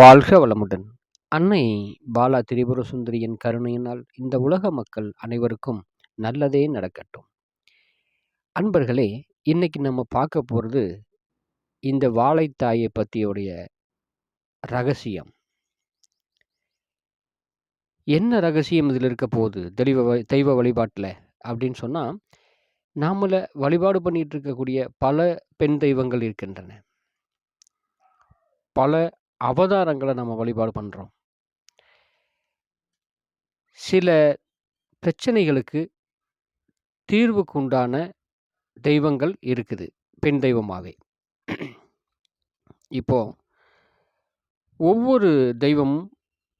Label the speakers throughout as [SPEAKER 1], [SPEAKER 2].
[SPEAKER 1] வாழ்க வளமுடன். அன்னை பாலா திரிபுர சுந்தரியின் கருணையினால் இந்த உலக மக்கள் அனைவருக்கும் நல்லதே நடக்கட்டும். அன்பர்களே இன்னைக்கு நம்ம பார்க்க போகிறது இந்த வாழைத்தாயை பற்றியுடைய ரகசியம். என்ன ரகசியம் இதில் இருக்க போகுது? தெளிவ தெய்வ வழிபாட்டில் அப்படின்னு சொன்னால் நாமள வழிபாடு பண்ணிட்டு இருக்கக்கூடிய பல பெண் தெய்வங்கள் இருக்கின்றன. பல அவதாரங்களை நம்ம வழிபாடு பண்ணுறோம் சில பிரச்சனைகளுக்கு தீர்வுக்கு உண்டான தெய்வங்கள் இருக்குது. பெண் தெய்வமாகவே இப்போ ஒவ்வொரு தெய்வமும்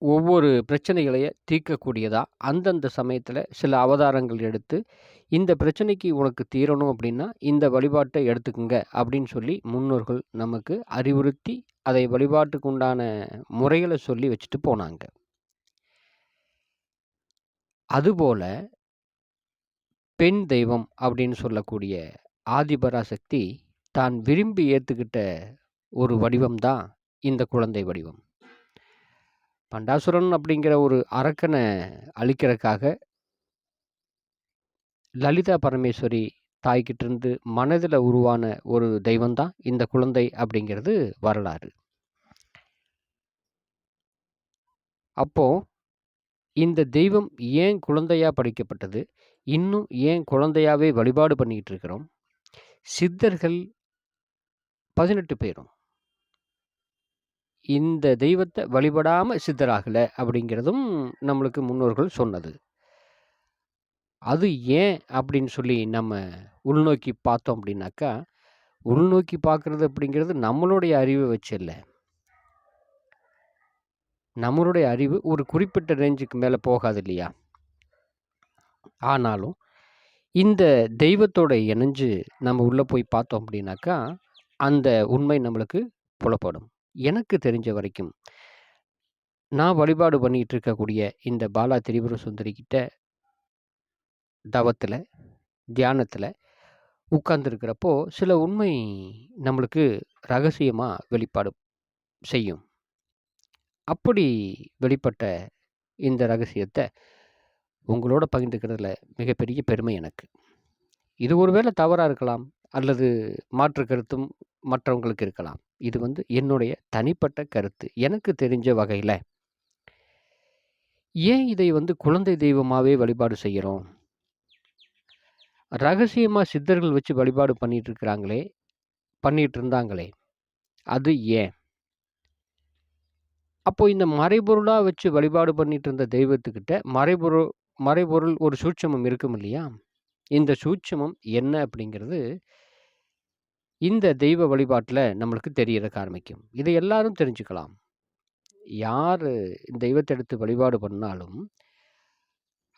[SPEAKER 1] ஒவ்வொரு பிரச்சனைகளையே தீர்க்கக்கூடியதாக அந்தந்த சமயத்தில் சில அவதாரங்கள் எடுத்து இந்த பிரச்சனைக்கு உனக்கு தீரணும் அப்படின்னா இந்த வழிபாட்டை எடுத்துக்குங்க அப்படின்னு சொல்லி முன்னோர்கள் நமக்கு அறிவுறுத்தி அதை வழிபாட்டுக்கு உண்டான முறைகளை சொல்லி வச்சுட்டு போனாங்க. அதுபோல பெண் தெய்வம் அப்படின்னு சொல்லக்கூடிய ஆதிபராசக்தி தான் விரும்பி ஏற்றுக்கிட்ட ஒரு வடிவம்தான் இந்த குழந்தை வடிவம். பண்டாசுரன் அப்படிங்கிற ஒரு அரக்கனை அழிக்கிறதுக்காக லலிதா பரமேஸ்வரி தாய்கிட்ட இருந்து மனதில் உருவான ஒரு தெய்வம் தான் இந்த குழந்தை அப்படிங்கிறது வரலாறு. அப்போ இந்த தெய்வம் ஏன் குழந்தையாக படிக்கப்பட்டது? இன்னும் ஏன் குழந்தையாகவே வழிபாடு பண்ணிக்கிட்டு இருக்கிறோம்? சித்தர்கள் பதினெட்டு பேரும். இந்த தெய்வத்தை வழிபடாமல் சித்தராகல அப்படிங்கிறதும் நம்மளுக்கு முன்னோர்கள் சொன்னது. அது ஏன் அப்படின்னு சொல்லி நம்ம உள்நோக்கி பார்த்தோம் அப்படின்னாக்கா உள்நோக்கி பார்க்குறது அப்படிங்கிறது நம்மளுடைய அறிவை வச்சு இல்லை நம்மளுடைய அறிவு ஒரு குறிப்பிட்ட ரேஞ்சுக்கு மேலே போகாது இல்லையா? ஆனாலும் இந்த தெய்வத்தோட இணைஞ்சு நம்ம உள்ளே போய் பார்த்தோம் அப்படின்னாக்கா அந்த உண்மை நம்மளுக்கு புலப்படும். எனக்கு தெரிஞ்ச வரைக்கும் நான் வழிபாடு பண்ணிகிட்டு இருக்கக்கூடிய இந்த பாலா திரிபுர சுந்தரி கிட்ட தவத்தில் தியானத்தில் உட்கார்ந்துருக்கிறப்போ சில உண்மை நம்மளுக்கு ரகசியமாக வெளிப்பாடு செய்யும். அப்படி வெளிப்பட்ட இந்த ரகசியத்தை உங்களோட பகிர்ந்துக்கிறதுல மிகப்பெரிய பெருமை எனக்கு. இது ஒருவேளை தவறாக இருக்கலாம் அல்லது மாற்று கருத்தும் மற்றவங்களுக்கு இருக்கலாம். இது வந்து என்னுடைய தனிப்பட்ட கருத்து. எனக்கு தெரிஞ்ச வகையில். ஏன் இதை வந்து குழந்தை தெய்வமாகவே வழிபாடு செய்கிறோம் ரகசியமாக சித்தர்கள் வச்சு வழிபாடு பண்ணிட்டு இருக்கிறாங்களே பண்ணிட்டு இருந்தாங்களே அது ஏன்? அப்போ இந்த மறைபொருளாக வச்சு வழிபாடு பண்ணிட்டு இருந்த தெய்வத்துக்கிட்ட மறைபொருள் மறைபொருள் ஒரு சூட்சமம் இருக்கும் இல்லையா? இந்த சூட்சமம் என்ன அப்படிங்கிறது இந்த தெய்வ வழிபாட்டில் நம்மளுக்கு தெரியறதுக்கு ஆரம்பிக்கும். இதை எல்லாரும் தெரிஞ்சுக்கலாம். யார் தெய்வத்தை எடுத்து வழிபாடு பண்ணாலும்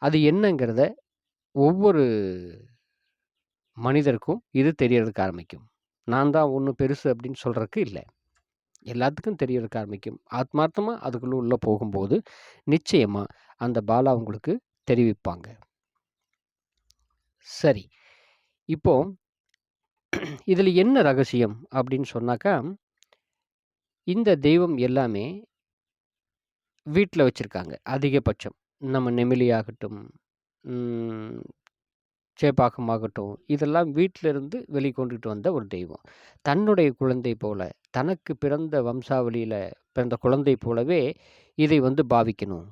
[SPEAKER 1] அது என்னங்கிறத ஒவ்வொரு மனிதருக்கும் இது தெரியறதுக்கு ஆரம்பிக்கும். நான் தான் ஒன்று பெருசு அப்படின்னு சொல்கிறதுக்கு இல்லை. எல்லாத்துக்கும் தெரியறதுக்கு ஆரம்பிக்கும். ஆத்மார்த்தமாக அதுக்குள்ளே உள்ளே போகும்போது நிச்சயமாக அந்த பாலா உங்களுக்கு தெரிவிப்பாங்க. சரி. இப்போ இதில் என்ன ரகசியம் அப்படின்னு சொன்னாக்கா இந்த தெய்வம் எல்லாமே வீட்டில் வச்சுருக்காங்க. அதிகபட்சம். நம்ம நெமிலியாகட்டும் சேப்பாகமாகட்டும் இதெல்லாம் வீட்டிலிருந்து வெளிக்கொண்டுட்டு வந்த ஒரு தெய்வம். தன்னுடைய குழந்தை போல தனக்கு பிறந்த வம்சாவளியில் பிறந்த குழந்தை போலவே இதை வந்து பாவிக்கணும்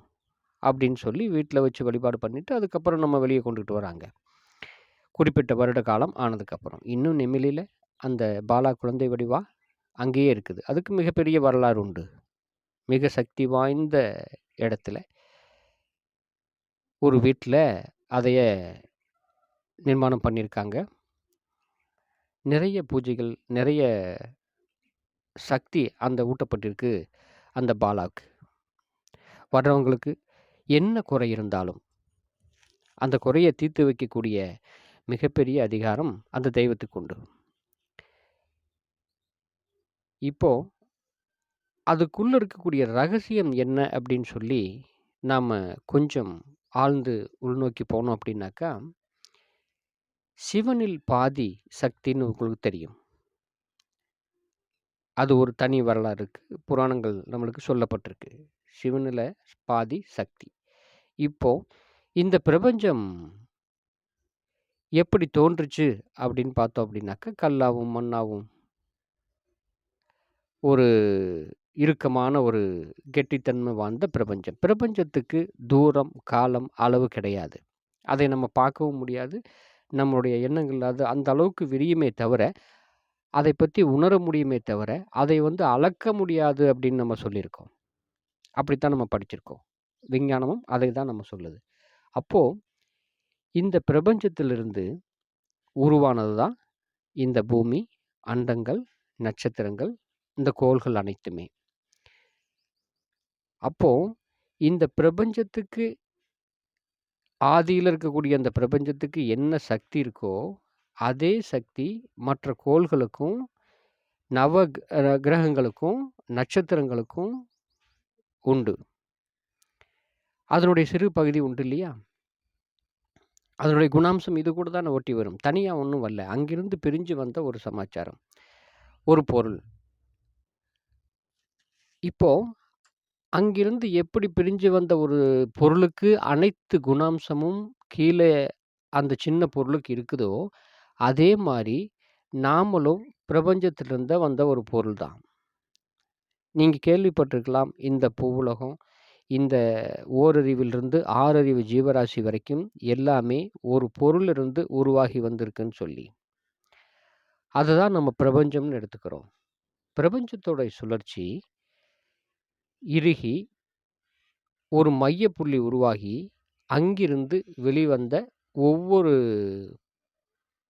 [SPEAKER 1] அப்படின்னு சொல்லி வீட்டில் வச்சு வழிபாடு பண்ணிவிட்டு அதுக்கப்புறம் நம்ம வெளியே கொண்டுட்டு வராங்க. குறிப்பிட்ட வருட காலம் ஆனதுக்கப்புறம். இன்னும் நெமிலியில் அந்த பாலா குழந்தை வடிவா அங்கேயே இருக்குது. அதுக்கு மிகப்பெரிய வரலாறு உண்டு. மிக சக்தி வாய்ந்த இடத்துல ஒரு வீட்டில் அதைய நிர்மாணம் பண்ணியிருக்காங்க. நிறைய பூஜைகள் நிறைய சக்தி அந்த ஊட்டப்பட்டிருக்கு அந்த பாலாவுக்கு வர்றவங்களுக்கு என்ன குறை இருந்தாலும் அந்த குறையை தீர்த்து வைக்கக்கூடிய மிகப்பெரிய அதிகாரம் அந்த தெய்வத்துக்கு உண்டு. இப்போ அதுக்குள்ள இருக்கக்கூடிய ரகசியம் என்ன அப்படின்னு சொல்லி நாம் கொஞ்சம் ஆழ்ந்து உள்நோக்கி போனோம் அப்படின்னாக்கா சிவனில் பாதி சக்தின்னு உங்களுக்கு தெரியும் அது ஒரு தனி வரலாறு இருக்குது புராணங்கள் நம்மளுக்கு சொல்லப்பட்டிருக்கு. சிவனில் பாதி சக்தி. இப்போ இந்த பிரபஞ்சம் எப்படி தோன்றுச்சு அப்படின்னு பார்த்தோம் அப்படின்னாக்கா, கல்லாவும், மண்ணாவும் ஒரு இறுக்கமான ஒரு கெட்டித்தன்மை வாய்ந்த பிரபஞ்சம். பிரபஞ்சத்துக்கு தூரம், காலம், அளவு கிடையாது. அதை நம்ம பார்க்கவும் முடியாது. நம்மளுடைய எண்ணங்கள் அது அந்த அளவுக்கு விரியுமே தவிர, அதை பற்றி உணர முடியுமே தவிர, அதை வந்து அளக்க முடியாது அப்படின்னு நம்ம சொல்லியிருக்கோம். அப்படித்தான் நம்ம படிச்சிருக்கோம். விஞ்ஞானமும் அதை தான் நம்ம சொல்லுது. அப்போது இந்த பிரபஞ்சத்திலிருந்து உருவானது தான் இந்த பூமி, அண்டங்கள், நட்சத்திரங்கள், இந்த கோள்கள் அனைத்துமே. அப்போ இந்த பிரபஞ்சத்துக்கு ஆதியில் இருக்கக்கூடிய அந்த பிரபஞ்சத்துக்கு என்ன சக்தி இருக்கோ, அதே சக்தி மற்ற கோள்களுக்கும், நவ கிரகங்களுக்கும், நட்சத்திரங்களுக்கும் உண்டு. அதனுடைய சிறு பகுதி உண்டு இல்லையா? அதனுடைய குணாம்சம் இது கூட தான் ஒட்டி வரும். தனியாக ஒன்றும் வரல. அங்கிருந்து பிரிஞ்சு வந்த ஒரு சமாச்சாரம். ஒரு பொருள். இப்போ அங்கிருந்து எப்படி பிரிஞ்சு வந்த ஒரு பொருளுக்கு அனைத்து குணாம்சமும் கீழே அந்த சின்ன பொருளுக்கு இருக்குதோ, அதே மாரி நாமளும் பிரபஞ்சத்திலிருந்து வந்த ஒரு பொருள் தான். நீங்க கேள்விப்பட்டிருக்கலாம். இந்த பூவுலகம், இந்த ஓரறிவிலிருந்து ஆறறிவு ஜீவராசி வரைக்கும் எல்லாமே ஒரு பொருளிலிருந்து உருவாகி வந்திருக்குன்னு சொல்லி. அததான் நம்ம பிரபஞ்சம்னு எடுத்துக்கிறோம். பிரபஞ்சத்தோட சுழற்சி இறுகி ஒரு மையப்புள்ளி உருவாகி, அங்கிருந்து வெளிவந்த ஒவ்வொரு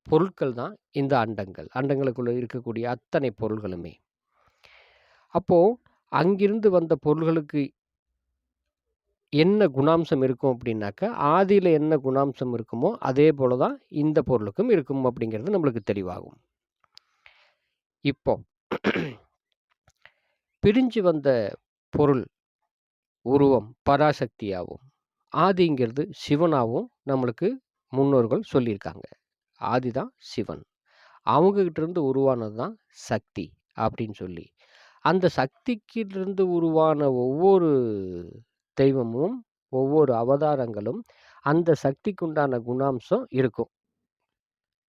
[SPEAKER 1] பொருட்கள் தான் இந்த அண்டங்கள். அண்டங்களுக்குள்ள இருக்கக்கூடிய அத்தனை பொருள்களுமே. அப்போது அங்கிருந்து வந்த பொருள்களுக்கு என்ன குணாம்சம் இருக்கும் அப்படின்னாக்கா, ஆதியில் என்ன குணாம்சம் இருக்குமோ, அதே போல தான் இந்த பொருளுக்கும் இருக்கும் அப்படிங்கிறது நம்மளுக்கு தெளிவாகும். இப்போ பிரிஞ்சு வந்த பொருள், உருவம் பராசக்தியாகவும் ஆதிங்கிறது சிவனாகவும் நம்மளுக்கு முன்னோர்கள் சொல்லியிருக்காங்க. ஆதி தான் சிவன். அவங்ககிட்ட இருந்து உருவானது தான் சக்தி அப்படின்னு சொல்லி. அந்த சக்திக்கிட்டிருந்து உருவான ஒவ்வொரு தெய்வமும், ஒவ்வொரு அவதாரங்களும் அந்த சக்திக்குண்டான குணாம்சம் இருக்கும்.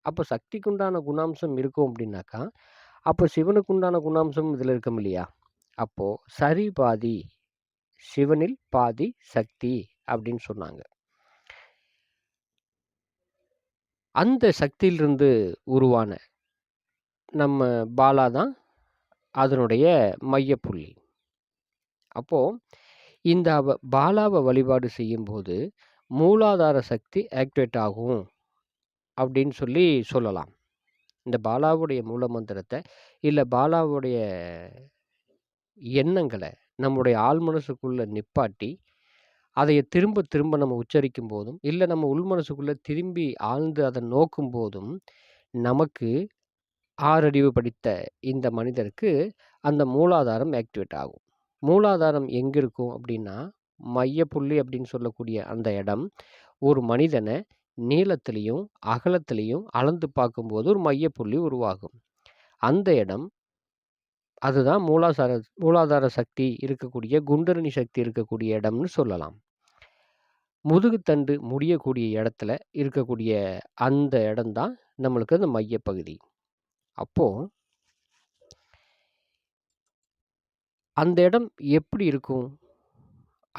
[SPEAKER 1] அப்போ சக்திக்குண்டான குணாம்சம் இருக்கும் அப்படின்னாக்கா, அப்போ சிவனுக்குண்டான குணாம்சம் இதில் இருக்கும் இல்லையா? அப்போ சரி பாதி. சிவனில் பாதி சக்தி அப்படின்னு சொன்னாங்க. அந்த சக்தியிலிருந்து உருவான நம்ம பாலா தான் அதனுடைய மையப்புள்ளி. அப்போ இந்த பாலாவை வழிபாடு செய்யும்போது, மூலாதார சக்தி ஆக்டிவேட் ஆகும் அப்படின்னு சொல்லி சொல்லலாம். இந்த பாலாவுடைய மூல மந்திரத்தை இல்லை பாலாவுடைய எண்ணங்களை நம்முடைய ஆழ்மனசுக்குள்ளே நிப்பாட்டி, அதை திரும்ப திரும்ப நம்ம உச்சரிக்கும் போதும், இல்லை நம்ம உள்மனசுக்குள்ளே திரும்பி ஆழ்ந்து அத நோக்கும்போதும், நமக்கு ஆறறிவு படித்த இந்த மனிதருக்கு அந்த மூலாதாரம் ஆக்டிவேட் ஆகும். மூலாதாரம் எங்கே இருக்கும் அப்படின்னா, மையப்புள்ளி அப்படின்னு சொல்லக்கூடிய அந்த இடம், ஒரு மனிதனை நீளத்திலையும் அகலத்திலையும் அளந்து பார்க்கும்போது ஒரு மையப்புள்ளி உருவாகும். அந்த இடம் அதுதான் மூலாசார மூலாதார சக்தி இருக்கக்கூடிய, குண்டரணி சக்தி இருக்கக்கூடிய இடம்னு சொல்லலாம். முதுகுத்தண்டு முடியக்கூடிய இடத்துல இருக்கக்கூடிய அந்த இடம்தான் நம்மளுக்கு அந்த மையப்பகுதி. அப்போ அந்த இடம் எப்படி இருக்கும்?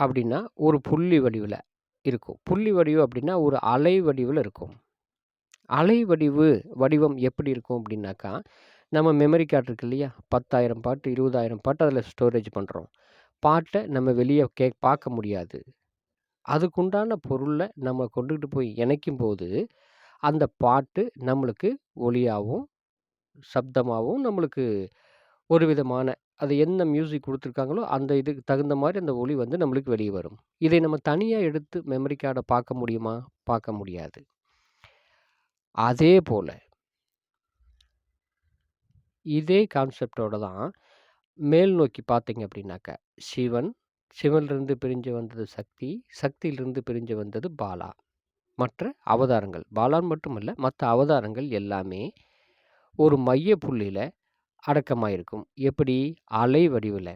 [SPEAKER 1] அப்படின்னா, ஒரு புள்ளி வடிவில இருக்கும். புள்ளி வடிவம் அப்படின்னா, ஒரு அலை வடிவில இருக்கும். அலை வடிவு வடிவம் எப்படி இருக்கும் அப்படின்னாக்கா, நம்ம மெமரி கார்ட் இருக்கு இல்லையா? 10,000 பாட்டு, 20,000 பாட்டு அதில் ஸ்டோரேஜ் பண்ணுறோம் பாட்டை நம்ம வெளியே கே பார்க்க முடியாது. அதுக்குண்டான பொருளை நம்ம கொண்டுகிட்டு போய் இணைக்கும் போது அந்த பாட்டு நம்மளுக்கு ஒளியாகவும் சப்தமாகவும் நம்மளுக்கு ஒரு விதமான அது என்ன மியூசிக் கொடுத்துருக்காங்களோ அந்த இதுக்கு தகுந்த மாதிரி அந்த ஒளி வந்து நம்மளுக்கு வெளியே வரும். இதை நம்ம தனியாக எடுத்து மெமரி கார்டை பார்க்க முடியுமா? பார்க்க முடியாது. அதே போல் இதே கான்செப்ட்டோட தான் மேல் நோக்கி பார்த்தீங்க அப்படின்னாக்க, சிவன், சிவன்லேருந்து பிரிஞ்சு வந்தது சக்தி, சக்தியிலிருந்து பிரிஞ்சு வந்தது பாலா. மற்ற அவதாரங்கள். பாலான் மட்டுமல்ல, மற்ற அவதாரங்கள் எல்லாமே ஒரு மைய புள்ளியில அடக்கமாயிருக்கும். எப்படி? அலை வடிவில்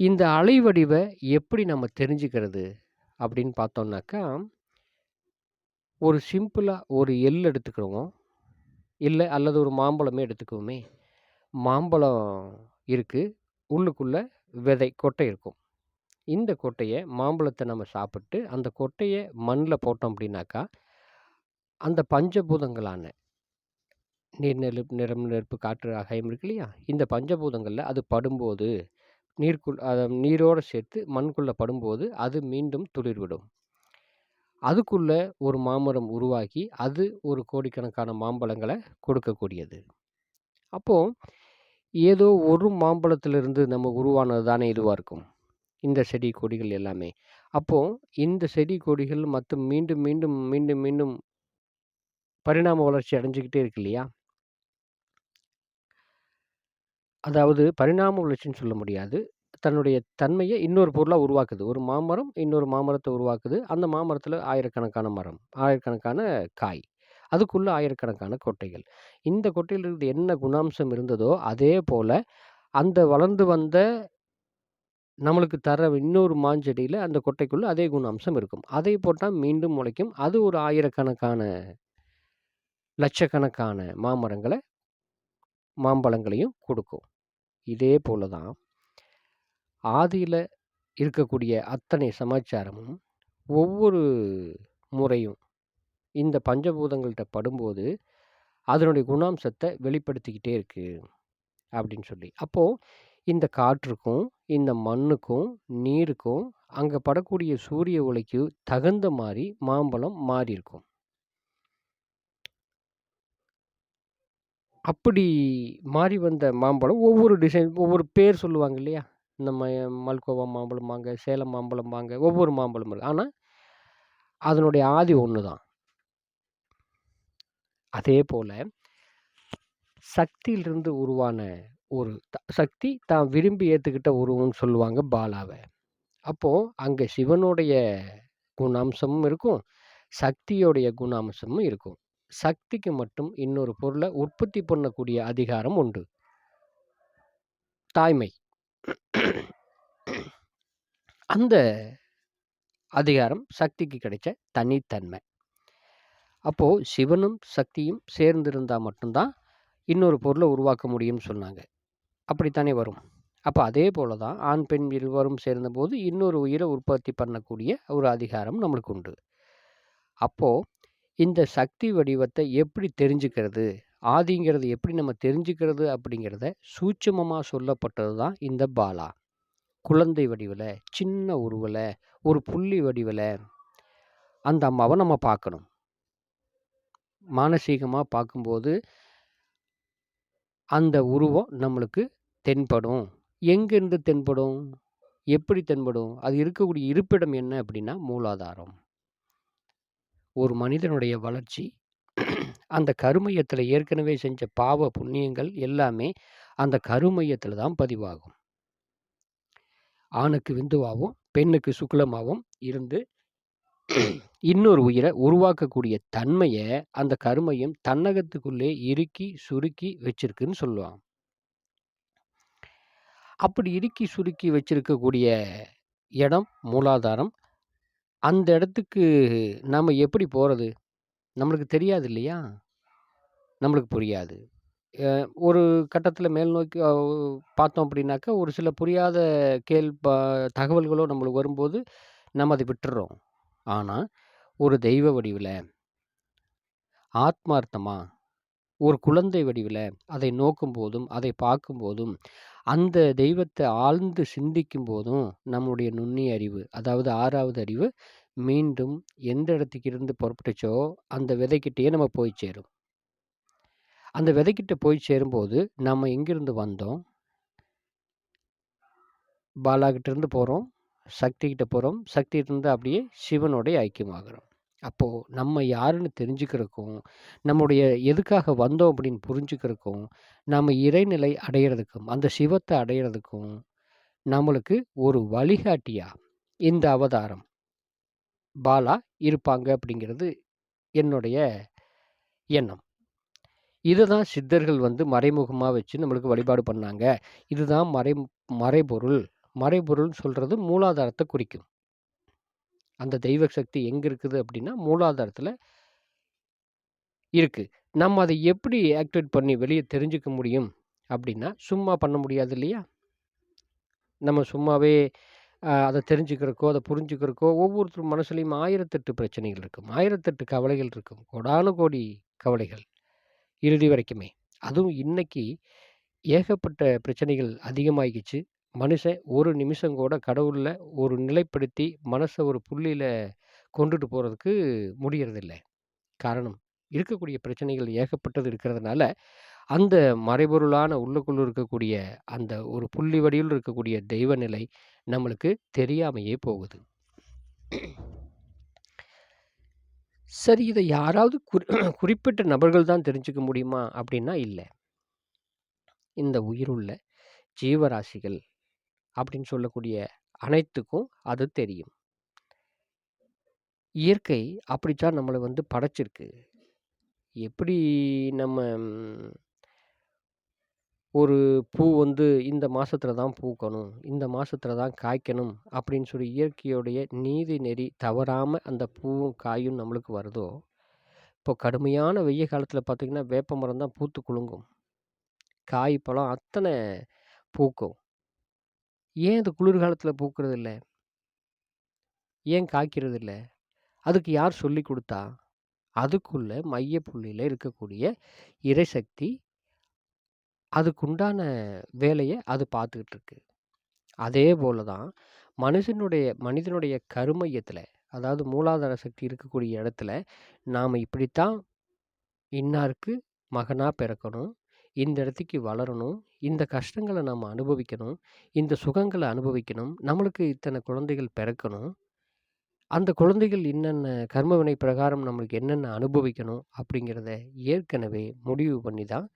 [SPEAKER 1] இந்த அலை வடிவை எப்படி நம்ம தெரிஞ்சுக்கிறது? அப்படின்னு பார்த்தோம்னாக்கா ஒரு சிம்பிளாக ஒரு எள் எடுத்துக்கிறோம் இல்லை அல்லது ஒரு மாம்பழமே எடுத்துக்குவோமே. மாம்பழம் இருக்குது உள்ளுக்குள்ளே விதை, கொட்டை இருக்கும். இந்த கொட்டையை மாம்பழத்தை நம்ம சாப்பிட்டு, அந்த கொட்டையை மண்ணில் போட்டோம் அப்படின்னாக்கா, அந்த பஞ்சபூதங்களான நீர், நெருப்பு நிறம், நெருப்பு, காற்று, ஆகாயம் இருக்கு இல்லையா? இந்த பஞ்சபூதங்களில் அது படும்போது, நீருக்குள் அதை நீரோடு சேர்த்து மண்ணுக்குள்ளே படும்போது, அது மீண்டும் துளிர்விடும். அதுக்குள்ளே ஒரு மாமரம் உருவாகி, அது ஒரு கோடிக்கணக்கான மாம்பழங்களை கொடுக்கக்கூடியது. அப்போது ஏதோ ஒரு மாம்பழத்திலிருந்து நம்ம உருவானது தானே இதுவாக இருக்கும். இந்த செடி, கொடிகள் எல்லாமே. அப்போது இந்த செடி, கொடிகள் மற்றும் மீண்டும், மீண்டும், மீண்டும், மீண்டும் பரிணாம வளர்ச்சி அடைஞ்சிக்கிட்டே இருக்கு இல்லையா? அதாவது பரிணாம வளர்ச்சின்னு சொல்ல முடியாது. தன்னுடைய தன்மையை இன்னொரு பொருளாக உருவாக்குது. ஒரு மாமரம் இன்னொரு மாமரத்தை உருவாக்குது. அந்த மாமரத்தில் ஆயிரக்கணக்கான மரம், ஆயிரக்கணக்கான காய். அதுக்குள்ள ஆயிரக்கணக்கான கொட்டைகள். இந்த கொட்டையிலிருந்து என்ன குணாம்சம் இருந்ததோ, அதே போல் அந்த வளர்ந்து வந்த நம்மளுக்கு தர இன்னொரு மாஞ்செடியில் அந்த கொட்டைக்குள்ளே அதே குணாம்சம் இருக்கும். அதை போட்டால் மீண்டும் முளைக்கும். அது ஒரு ஆயிரக்கணக்கான லட்சக்கணக்கான மாமரங்களை மாம்பழங்களையும் கொடுக்கும் இதே போல தான் ஆதியில் இருக்கக்கூடிய அத்தனை சமாச்சாரமும், ஒவ்வொரு முறையும் இந்த பஞ்சபூதங்கள்ட்ட படும்போது, அதனுடைய குணாம்சத்தை வெளிப்படுத்திக்கிட்டே இருக்குது அப்படின்னு சொல்லி. அப்போது இந்த காற்றுக்கும், இந்த மண்ணுக்கும், நீருக்கும், அங்கே படக்கூடிய சூரிய ஒளிக்கு தகுந்த மாதிரி மாம்பழம் மாறியிருக்கும். அப்படி மாறி வந்த மாம்பழம் ஒவ்வொரு டிசைன் ஒவ்வொரு பேர் சொல்லுவாங்க இல்லையா? இந்த ம மல்கோவா மாம்பழம்பாங்க, சேலம் மாம்பழம்பாங்க, ஒவ்வொரு மாம்பழம் இருக்குது ஆனால் அதனுடைய ஆதி ஒன்று தான். அதே போல் சக்தியிலிருந்து உருவான ஒரு த சக்தி தான் விரும்பி ஏற்றுக்கிட்ட உருவம்னு சொல்லுவாங்க பாலாவை அப்போது அங்கே சிவனுடைய குணாம்சமும் இருக்கும். சக்தியோடைய குணாம்சமும் இருக்கும். சக்திக்கு மட்டும் இன்னொரு பொருளை உற்பத்தி பண்ணக்கூடிய அதிகாரம் உண்டு. தாய்மை. அந்த அதிகாரம் சக்திக்கு கிடைச்ச தனித்தன்மை. அப்போ, சிவனும், சக்தியும் சேர்ந்திருந்தால் மட்டும்தான் இன்னொரு பொருளை உருவாக்க முடியும்னு சொன்னாங்க. அப்படித்தானே வரும். அப்போ அதே போல தான் ஆண், பெண் இருவரும் சேர்ந்தபோது இன்னொரு உயிரை உற்பத்தி பண்ணக்கூடிய ஒரு அதிகாரம் நம்மளுக்கு உண்டு. அப்போது இந்த சக்தி வடிவத்தை எப்படி தெரிஞ்சுக்கிறது? ஆதிங்கிறது எப்படி நம்ம தெரிஞ்சுக்கிறது? அப்படிங்கிறத சூட்சமமாக சொல்லப்பட்டது தான் இந்த பாலா. குழந்தை வடிவில் சின்ன உருவில் ஒரு புள்ளி வடிவில் அந்த அம்மாவை நம்ம பார்க்கணும். மானசீகமாக பார்க்கும்போது அந்த உருவம் நம்மளுக்கு தென்படும். எங்கிருந்து தென்படும்? எப்படி தென்படும்? அது இருக்கக்கூடிய இருப்பிடம் என்ன அப்படின்னா, மூலாதாரம். ஒரு மனிதனுடைய வளர்ச்சி, அந்த கருமையத்தில் ஏற்கனவே செஞ்ச பாவ, புண்ணியங்கள் எல்லாமே அந்த கருமையத்தில் தான் பதிவாகும். ஆணுக்கு விந்துவாவும், பெண்ணுக்கு சுக்லமாகவும் இருந்து இன்னொரு உயிரை உருவாக்கக்கூடிய தன்மையை அந்த கருமையம் தன்னகத்துக்குள்ளே இறுக்கி, சுருக்கி வச்சிருக்குன்னு சொல்லுவாங்க. அப்படி இறுக்கி, சுருக்கி வச்சிருக்கக்கூடிய இடம் மூலாதாரம். அந்த இடத்துக்கு நம்ம எப்படி போகிறது நம்மளுக்கு தெரியாது இல்லையா? நம்மளுக்கு புரியாது. அ ஒரு கட்டத்தில மேல் நோக்கி அ பார்த்தோம் அப்படின்னாக்கா, ஒரு சில புரியாத கேள் ப தகவல்களோ நம்மளுக்கு வரும்போது, நம்ம அதை விட்டுர்றோம். ஆனா, ஒரு தெய்வ வடிவில ஆத்மார்த்தமா, ஒரு குழந்தை வடிவில அதை நோக்கும்போதும், அதை பார்க்கும்போதும், அந்த தெய்வத்த ஆழ்ந்து சிந்திக்கும்போதும், நம்முடைய நுண்ணிய அறிவு, அதாவது 6வது அறிவு மீண்டும் எந்த இடத்துக்கு இருந்து புறப்பட்டுச்சோ, அந்த விதைக்கிட்டேயே நம்ம போய் சேரும். அந்த விதைக்கிட்ட போய் சேரும்போது, நம்ம எங்கிருந்து வந்தோம்? பாலாகிட்டேருந்து போகிறோம் சக்திகிட்ட போகிறோம் சக்தியிலிருந்து அப்படியே சிவனோடைய ஐக்கியமாகிறோம் அப்போது நம்ம யாருன்னு தெரிஞ்சுக்கிறதுக்கும், நம்முடைய எதுக்காக வந்தோம் அப்படின்னு புரிஞ்சுக்கிறதுக்கும், நம்ம இறைநிலை அடையிறதுக்கும் அந்த சிவத்தை அடையிறதுக்கும் நம்மளுக்கு ஒரு வழிகாட்டியாக இந்த அவதாரம் பாலா இருப்பாங்க அப்படிங்கிறது என்னுடைய எண்ணம். இதுதான் சித்தர்கள் வந்து மறைமுகமாக வச்சு நம்மளுக்கு வழிபாடு பண்ணாங்க. இதுதான் மறை மறைபொருள். மறைபொருள்னு சொல்கிறது மூலாதாரத்தை குறிக்கும். அந்த தெய்வ சக்தி எங்கே இருக்குது அப்படின்னா, மூலாதாரத்தில் இருக்குது நம்ம அதை எப்படி ஆக்டிவேட் பண்ணி வெளியே தெரிஞ்சுக்க முடியும் அப்படின்னா, சும்மா பண்ண முடியாது இல்லையா? நம்ம சும்மாவே அதை தெரிஞ்சுக்கிறக்கோ, அதை புரிஞ்சுக்கிறக்கோ ஒவ்வொருத்தர் மனசுலேயும் ஆயிரத்தெட்டு பிரச்சனைகள் இருக்கும். 1008 கவலைகள் இருக்கும். கோடானு கோடி கவலைகள். இறுதி வரைக்குமே. அதுவும் இன்னைக்கு ஏகப்பட்ட பிரச்சனைகள் அதிகமாகிக்கிச்சு. மனுஷன் ஒரு நிமிஷம் கூட கடவுளில் ஒரு நிலைப்படுத்தி, மனசை ஒரு புள்ளியில் கொண்டுட்டு போகிறதுக்கு முடியறதில்லை காரணம், இருக்கக்கூடிய பிரச்சனைகள் ஏகப்பட்டது இருக்கிறதுனால, அந்த மறைபொருளான உள்ளுக்குள் இருக்கக்கூடிய அந்த ஒரு புள்ளி வடிவில் இருக்கக்கூடிய தெய்வ நிலை நம்மளுக்கு தெரியாமையே போகுது. சரி இதை யாராவது குறி குறிப்பிட்ட நபர்கள் தான் தெரிஞ்சுக்க முடியுமா? அப்படின்னா இல்லை இந்த உயிருள்ள ஜீவராசிகள் அப்படின்னு சொல்லக்கூடிய அனைத்துக்கும் அது தெரியும். இயற்கை அப்படித்தான் நம்மளை வந்து படைச்சிருக்கு. எப்படி நம்ம ஒரு பூ வந்து இந்த மாசத்துல தான் பூக்கணும், இந்த மாசத்துல தான் காய்க்கணும் அப்படின்னு சொல்லி இயற்கையோடைய நீதி நெறி தவறாம அந்த பூவும், காயும் நம்மளுக்கு வருதோ, இப்போ கடுமையான வெய்ய காலத்துல பார்த்தீங்கன்னா, வேப்ப மரம் தான் பூத்து குலுங்கும். காய், பழம் அத்தன பூக்கும். ஏன் அது குளிர்காலத்துல பூக்கிறதில்ல? ஏன் காய்க்கிறதில்ல? அதுக்கு யார் சொல்லிக் குடுத்தா? அதுக்குள்ள மைய புள்ளியில் இருக்கக்கூடிய இறைசக்தி அதுக்குண்டான வேலையை அது பார்த்துக்கிட்டு இருக்கு. அதே போல தான் மனுஷனுடைய மனிதனுடைய கருமையத்தில் அதாவது மூலாதார சக்தி இருக்கக்கூடிய இடத்துல, நாம் இப்படித்தான் இன்னாருக்கு மகனாக பிறக்கணும். இந்த இடத்துக்கு வளரணும். இந்த கஷ்டங்களை நாம் அனுபவிக்கணும். இந்த சுகங்களை அனுபவிக்கணும். நம்மளுக்கு இத்தனை குழந்தைகள் பிறக்கணும். அந்த குழந்தைகள் என்னென்ன கர்மவினை பிரகாரம் நம்மளுக்கு என்னென்ன அனுபவிக்கணும் அப்படிங்கிறத ஏற்கனவே முடிவு பண்ணி தான்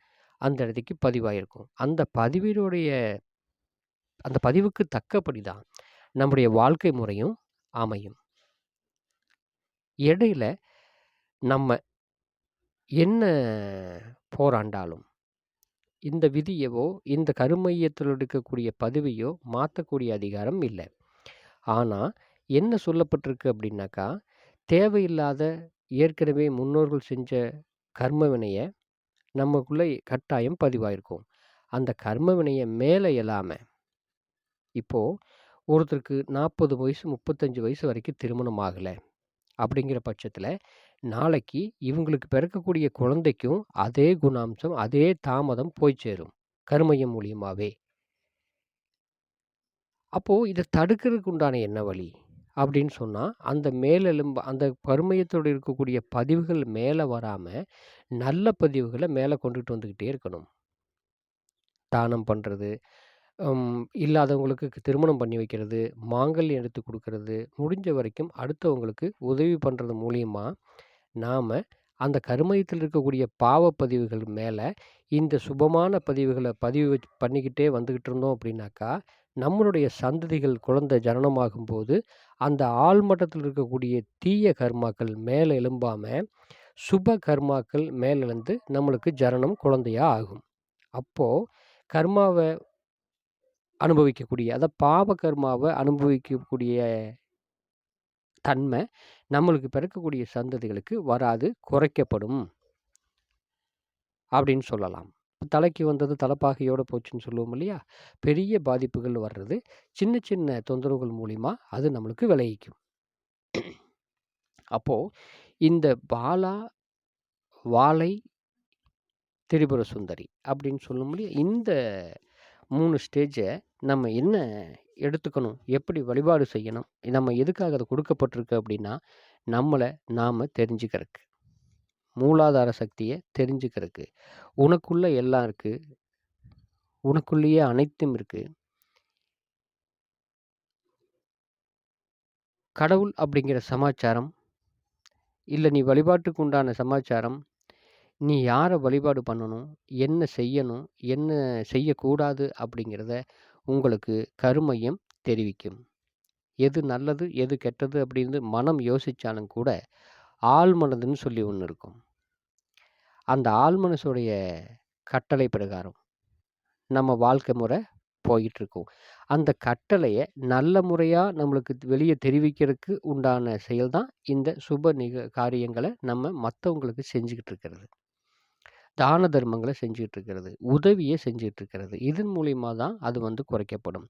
[SPEAKER 1] அந்த இடத்துக்கு பதிவாயிருக்கும். அந்த பதிவினுடைய அந்த பதிவுக்கு தக்கபடி தான் நம்முடைய வாழ்க்கை முறையும் அமையும். இடையில நம்ம என்ன போராண்டாலும், இந்த விதியவோ, இந்த கருமையத்தில் இருக்கக்கூடிய பதிவையோ மாற்றக்கூடிய அதிகாரம் இல்லை ஆனால் என்ன சொல்லப்பட்டிருக்கு அப்படின்னாக்கா, தேவையில்லாத ஏற்கனவே முன்னோர்கள் செஞ்ச கர்மவினையை நமக்குள்ளே கட்டாயம் பதிவாயிருக்கும். அந்த கர்ம வினையை மேலே இல்லாமல் இப்போது ஒருத்தருக்கு 40 வயசு, 35 வயசு வரைக்கும் திருமணம் ஆகலை அப்படிங்கிற பட்சத்தில் நாளைக்கு இவங்களுக்கு பிறக்கக்கூடிய குழந்தைக்கும் அதே குணாம்சம், அதே தாமதம் போய் சேரும். கருமையம் மூலியமாகவே அப்போது இதை தடுக்கிறதுக்கு உண்டான என்ன வழி? அப்படின்னு சொன்னால் அந்த மேலெலும்பு அந்த கருமையத்தோட இருக்கக்கூடிய பதிவுகள் மேலே வராமல் நல்ல பதிவுகளை மேலே கொண்டுட்டு வந்துக்கிட்டே இருக்கணும். தானம் பண்ணுறது இல்லாதவங்களுக்கு திருமணம் பண்ணி வைக்கிறது, மாங்கல்யம் எடுத்து கொடுக்கறது முடிஞ்ச வரைக்கும் அடுத்தவங்களுக்கு உதவி பண்ணுறது மூலியமா, நாம் அந்த கருமயத்தில் இருக்கக்கூடிய பாவ பதிவுகள் மேலே இந்த சுபமான பதிவுகளை பதிவு பண்ணிக்கிட்டே வந்துக்கிட்டு இருந்தோம் அப்படின்னாக்கா, நம்மளுடைய சந்ததிகள் குழந்தை ஜனனமாகும்போது, அந்த ஆழ்மட்டத்தில் இருக்கக்கூடிய தீய கர்மாக்கள் மேலே எழும்பாமல் சுப கர்மாக்கள் மேலே எழுந்து நம்மளுக்கு ஜனனம் குழந்தையாக ஆகும். அப்போது கர்மாவை அனுபவிக்கக்கூடிய, அதாவது பாவ கர்மாவை அனுபவிக்கக்கூடிய தன்மை நம்மளுக்கு பிறக்கக்கூடிய சந்ததிகளுக்கு வராது, குறைக்கப்படும். அப்படின்னு சொல்லலாம். தலைக்கு வந்தது தலைப்பாகையோடு போச்சுன்னு சொல்லுவோம் இல்லையா? பெரிய பாதிப்புகள் வர்றது, சின்ன சின்ன தொந்தரவுகள் மூலிமா அது நம்மளுக்கு விளைவிக்கும். அப்போது இந்த பாலா, வாழை திரிபுர சுந்தரி அப்படின்னு சொல்லும் முடியும் இந்த மூணு ஸ்டேஜை நம்ம என்ன எடுத்துக்கணும்? எப்படி வழிபாடு செய்யணும்? நம்ம எதுக்காக அது கொடுக்கப்பட்டிருக்கு அப்படின்னா, நம்மளை நாம் தெரிஞ்சுக்கிறக்கு. மூலாதார சக்தியை தெரிஞ்சுக்கிறக்கு. உனக்குள்ளே எல்லாம் இருக்குது உனக்குள்ளேயே அனைத்தும் இருக்குது கடவுள் அப்படிங்கிற சமாச்சாரம், இல்லை நீ வழிபாட்டுக்கு உண்டான சமாச்சாரம், நீ யாரை வழிபாடு பண்ணணும்? என்ன செய்யணும்? என்ன செய்யக்கூடாது? அப்படிங்கிறத உங்களுக்கு கருமையம் தெரிவிக்கும். எது நல்லது? எது கெட்டது? அப்படின்னு மனம் யோசித்தாலும் கூட, ஆழ்மனதுன்னு சொல்லி ஒன்று இருக்கும். அந்த ஆழ்மனசுடைய கட்டளை பிரகாரம் நம்ம வாழ்க்கை முறை போயிட்டுருக்கும். அந்த கட்டளையை நல்ல முறையாக நம்மளுக்கு வெளியே தெரிவிக்கிறதுக்கு உண்டான செயல் தான் இந்த சுப நிக காரியங்களை நம்ம மற்றவங்களுக்கு செஞ்சுக்கிட்டு இருக்கிறது. தான தர்மங்களை செஞ்சுக்கிட்டு இருக்கிறது. உதவியை செஞ்சுக்கிட்டு இருக்கிறது. இதன் மூலியமாக தான் அது வந்து குறைக்கப்படும்.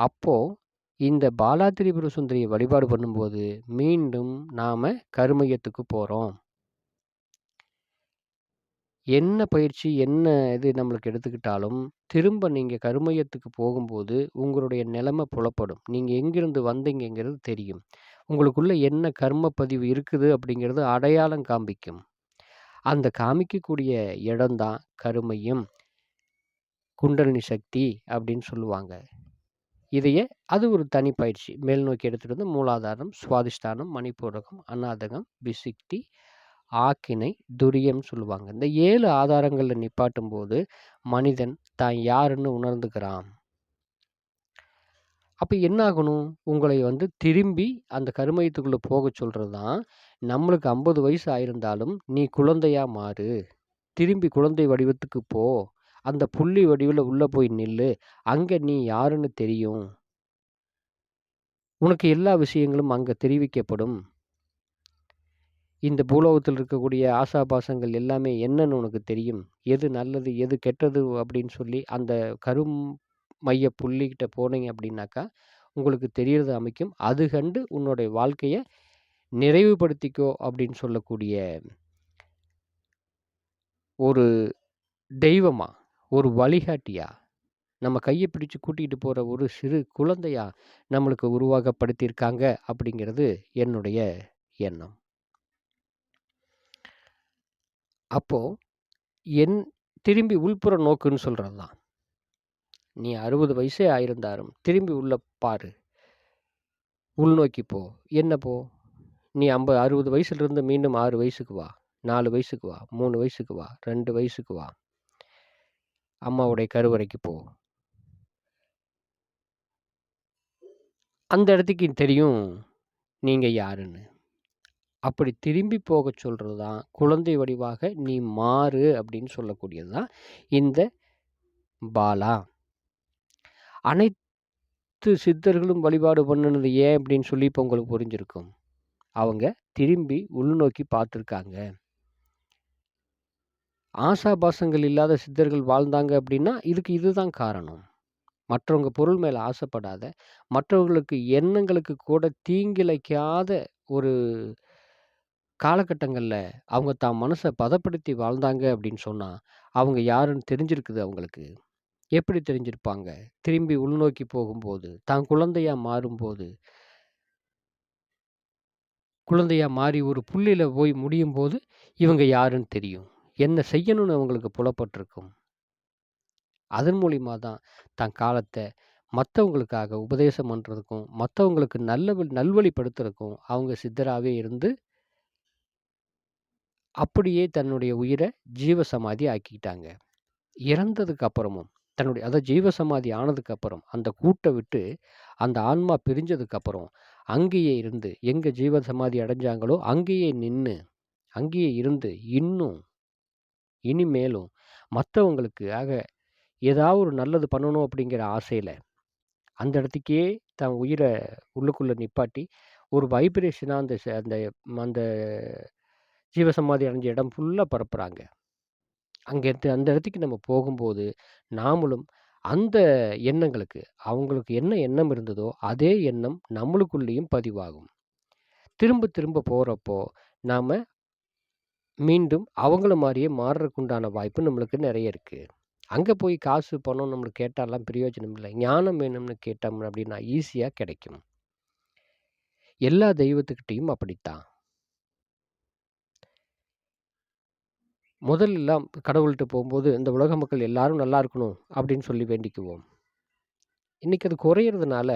[SPEAKER 1] அப்போது இந்த பாலா திரிபுர வழிபாடு பண்ணும்போது, மீண்டும் நாம் கருமையத்துக்கு போகிறோம் என்ன பயிற்சி, என்ன இது நம்மளுக்கு எடுத்துக்கிட்டாலும், திரும்ப நீங்க கருமையத்துக்கு போகும்போது, உங்களுடைய நிலைமை புலப்படும். நீங்க எங்கிருந்து வந்தீங்கங்கிறது தெரியும். உங்களுக்குள்ள என்ன கர்ம பதிவு இருக்குது அப்படிங்கிறது அடையாளம் காண்பிக்கும். அந்த காமிக்கக்கூடிய இடம் தான் கருமையம். குண்டலினி சக்தி அப்படின்னு சொல்லுவாங்க. இதையே அது ஒரு தனி பயிற்சி. மேல் நோக்கி எடுத்துட்டு வந்து மூலாதாரம், சுவாதிஷ்டானம், மணிப்பூரகம், அநாதகம், விசிக்தி ஆக்கினை, துரியம் சொல்லுவாங்க. இந்த ஏழு ஆதாரங்களில் நிப்பாட்டும் போது மனிதன் தான் யாருன்னு உணர்ந்துக்கிறான். அப்போ என்ன ஆகணும்? உங்களை வந்து திரும்பி அந்த கருமயத்துக்குள்ளே போகச் சொல்கிறது தான், நம்மளுக்கு 50 வயசு ஆயிருந்தாலும், "நீ குழந்தையாக மாறு. திரும்பி குழந்தை வடிவத்துக்கு போ. அந்த புள்ளி வடிவில் உள்ளே போய் நில்லு. அங்கே நீ யாருன்னு தெரியும்." உனக்கு எல்லா விஷயங்களும் அங்கே தெரிவிக்கப்படும். இந்த பூலோகத்தில் இருக்கக்கூடிய ஆசாபாசங்கள் எல்லாமே என்னன்னு உனக்கு தெரியும். எது நல்லது, எது கெட்டது அப்படின்னு சொல்லி அந்த கரும் மைய புள்ளிக்கிட்ட போனீங்க அப்படின்னாக்கா, உங்களுக்கு தெரியறது அமைக்கும். அது கண்டு உன்னுடைய வாழ்க்கையை நிறைவுபடுத்திக்கோ அப்படின்னு சொல்லக்கூடிய ஒரு தெய்வமா, ஒரு வழிகாட்டியா, நம்ம கையை பிடிச்சு கூட்டிகிட்டு போகிற ஒரு சிறு குழந்தையா நம்மளுக்கு உருவாகப்படுத்தியிருக்காங்க அப்படிங்கிறது என்னுடைய எண்ணம். அப்போது என் திரும்பி உள்புற நோக்குன்னு சொல்கிறது தான். நீ 60 வயசே ஆயிருந்தாலும், திரும்பி உள்ள பாரு. உள்நோக்கி போ. என்ன போ? நீ ஐம்பது அறுபது வயசுலேருந்து மீண்டும் ஆறு வயசுக்கு வா. நாலு வயசுக்கு வா. மூணு வயசுக்கு வா. ரெண்டு வயசுக்கு வா. அம்மாவுடைய கருவறைக்கு போ. அந்த இடத்துக்கு தெரியும், நீங்கள் யாருன்னு. அப்படி திரும்பி போக சொல்கிறது தான், குழந்தை வடிவாக நீ மாறு அப்படின்னு சொல்லக்கூடியது தான், இந்த பாலா. அனைத்து சித்தர்களும் வழிபாடு பண்ணுனது ஏன் அப்படின்னு சொல்லி இப்போ உங்களுக்கு புரிஞ்சிருக்கும். அவங்க திரும்பி உள்நோக்கி பார்த்துருக்காங்க. ஆசாபாசங்கள் இல்லாத சித்தர்கள் வாழ்ந்தாங்க அப்படின்னா, இதுக்கு இதுதான் காரணம். மற்றவங்க பொருள் மேலே ஆசைப்படாத, மற்றவர்களுக்கு எண்ணங்களுக்கு கூட தீங்கிழைக்காத ஒரு காலகட்டங்கள்ல அவங்க தான் மனச பதப்படுத்தி வாழ்ந்தாங்க அப்படின்னு சொன்னா, அவங்க யாருன்னு தெரிஞ்சிருக்குது அவங்களுக்கு. எப்படி தெரிஞ்சிருப்பாங்க? திரும்பி உள்நோக்கி போகும்போது, தான் குழந்தையா மாறும்போது. குழந்தையா மாறி ஒரு புள்ளியில போய் முடியும்போது, இவங்க யாருன்னு தெரியும். என்ன செய்யணும்னு அவங்களுக்கு புலப்பட்டிருக்கும். அதன் மூலியமா தான், தன் காலத்த மத்தவங்களுக்காக உபதேசம் பண்றதுக்கும், மத்தவங்களுக்கு நல்ல நல்வழிப்படுத்துறதுக்கும் அவங்க சித்தராவே இருந்து அப்படியே தன்னுடைய உயிரை ஜீவசமாதி ஆக்கிக்கிட்டாங்க. இறந்ததுக்கு அப்புறமும், தன்னுடைய அதாவது ஜீவசமாதி ஆனதுக்கப்புறம் அந்த கூட்டை விட்டு அந்த ஆன்மா பிரிஞ்சதுக்கப்புறம் அங்கேயே இருந்து எங்கே ஜீவசமாதி அடைஞ்சாங்களோ, அங்கேயே நின்று அங்கேயே இருந்து இன்னும், இனிமேலும் மற்றவங்களுக்கு ஆக ஏதாவது ஒரு நல்லது பண்ணணும் அப்படிங்கிற ஆசையில் அந்த இடத்துக்கே தன் உயிரை உள்ளுக்குள்ளே நிப்பாட்டி, ஒரு வைப்ரேஷனாக அந்த அந்த அந்த ஜீவசமாதி அடைஞ்ச இடம் ஃபுல்லாக பரப்புகிறாங்க அங்கேருந்து அந்த இடத்துக்கு நம்ம போகும்போது, நாமளும் அந்த எண்ணங்களுக்கு, அவங்களுக்கு என்ன எண்ணம் இருந்ததோ, அதே எண்ணம் நம்மளுக்குள்ளேயும் பதிவாகும். திரும்ப திரும்ப போகிறப்போ நாம் மீண்டும் அவங்கள மாதிரியே மாறுறதுக்கு உண்டான வாய்ப்பு நம்மளுக்கு நிறைய இருக்குது அங்கே போய் காசு, பணம் நம்மளுக்கு கேட்டாலாம் பிரயோஜனம் இல்லை ஞானம் வேணும்னு கேட்டோம் அப்படின்னா ஈஸியாக கிடைக்கும். எல்லா தெய்வத்துக்கிட்டேயும் அப்படித்தான். முதல்லலாம் கடவுள்கிட்ட போகும்போது இந்த உலக மக்கள் எல்லாரும் நல்லா இருக்கணும் அப்படின்னு சொல்லி வேண்டிக்குவோம். இன்றைக்கி அது குறையிறதுனால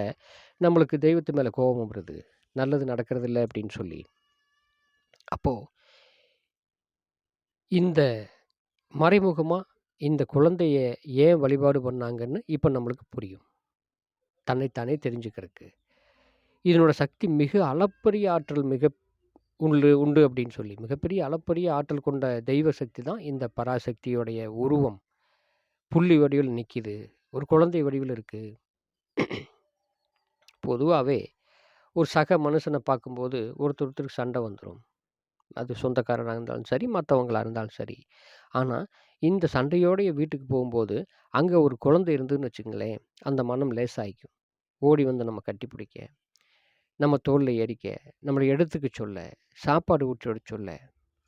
[SPEAKER 1] நம்மளுக்கு தெய்வத்து மேலே கோபம் வருது. நல்லது நடக்கிறதில்ல அப்படின்னு சொல்லி. அப்போது இந்த மறைமுகமாக இந்த குழந்தைய ஏன் வழிபாடு பண்ணாங்கன்னு இப்போ நம்மளுக்கு புரியும். தன்னைத்தானே தெரிஞ்சுக்கிறதுக்கு. இதனோட சக்தி மிக அளப்பரிய ஆற்றல் மிக உண்டு உண்டு அப்படின்னு சொல்லி. மிகப்பெரிய அளப்பரிய ஆற்றல் கொண்ட தெய்வ சக்தி தான் இந்த பராசக்தியோடைய உருவம். புள்ளி வடிவில் நிற்கிது ஒரு குழந்தை வடிவில் இருக்குது பொதுவாகவே ஒரு சக மனுஷனை பார்க்கும்போது ஒருத்தர் ஒருத்தருக்கு சண்டை வந்துடும் அது சொந்தக்காரராக இருந்தாலும் சரி மற்றவங்களா இருந்தாலும் சரி. ஆனால் இந்த சண்டையோடைய வீட்டுக்கு போகும்போது அங்கே ஒரு குழந்தை இருந்துன்னு வச்சுங்களேன் அந்த மனம் லேசாயிக்கும். ஓடி வந்து நம்ம கட்டி பிடிக்க. நம்ம தோளில் ஏறிக்க நம்மளை எடுத்துக்க சொல்ல சாப்பாடு ஊற்றி விட சொல்ல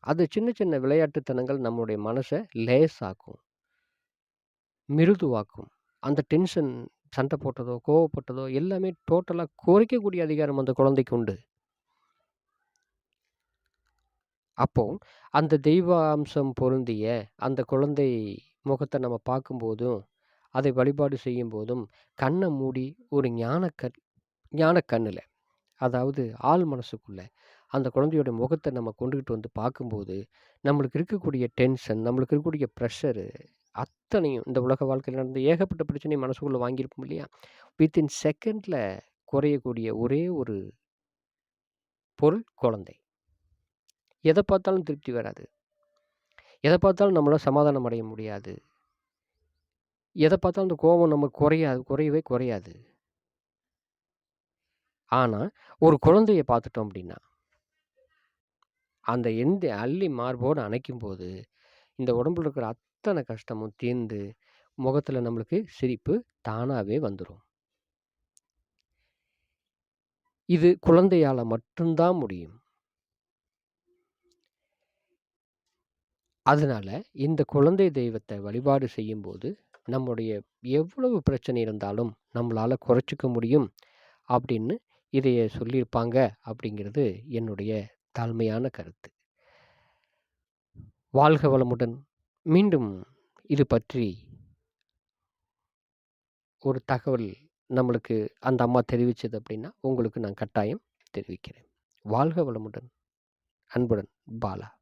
[SPEAKER 1] அது சின்ன சின்ன விளையாட்டுத்தனங்கள் நம்மளுடைய மனசை லேசாக்கும் மிருதுவாக்கும். அந்த டென்ஷன் சண்டை போட்டதோ கோவப்பட்டதோ எல்லாமே டோட்டலாக குறைக்கக்கூடிய அதிகாரம் அந்த குழந்தைக்கு உண்டு. அப்போ அந்த தெய்வ அம்சம் பொருந்திய அந்த குழந்தை முகத்தை நம்ம பார்க்கும்போதும் அதை வழிபாடு செய்யும் போதும் கண்ணை மூடி ஒரு ஞானக்கண் ஞானக்கண்ணில் அதாவது ஆள் மனசுக்குள்ள. அந்த குழந்தையோட முகத்தை நம்ம கொண்டுகிட்டு வந்து பார்க்கும்போது நம்மளுக்கு இருக்கக்கூடிய டென்ஷன் நம்மளுக்கு இருக்கக்கூடிய ப்ரெஷரு அத்தனையும் இந்த உலக வாழ்க்கையில் நடந்த ஏகப்பட்ட பிரச்சனையும் மனசுக்குள்ளே வாங்கியிருப்போம் இல்லையா? வித்தின் செகண்டில் குறையக்கூடிய ஒரே ஒரு பொருள் குழந்தை. எதை பார்த்தாலும் திருப்தி வராது. எதை பார்த்தாலும் நம்மளால் சமாதானம் அடைய முடியாது. எதை பார்த்தாலும் அந்த கோபம் நம்ம குறையாது குறையவே குறையாது. ஆனால் ஒரு குழந்தைய பார்த்துட்டோம் அப்படின்னா அந்த எந்த அள்ளி மார்போடு அணைக்கும் போது இந்த உடம்புல இருக்கிற அத்தனை கஷ்டமும் தீர்ந்து முகத்தில் நம்மளுக்கு சிரிப்பு தானாகவே வந்துடும் இது குழந்தையால் மட்டும்தான் முடியும். அதனால இந்த குழந்தை தெய்வத்தை வழிபாடு செய்யும்போது நம்முடைய எவ்வளவு பிரச்சனை இருந்தாலும் நம்மளால குறைச்சிக்க முடியும் அப்படின்னு இதைய சொல்லியிருப்பாங்க அப்படிங்கிறது என்னுடைய தாழ்மையான கருத்து. வாழ்க வளமுடன். மீண்டும் இது பற்றி ஒரு தகவல் நம்மளுக்கு அந்த அம்மா தெரிவித்தது அப்படின்னா உங்களுக்கு நான் கட்டாயம் தெரிவிக்கிறேன். வாழ்க வளமுடன். அன்புடன் பாலா.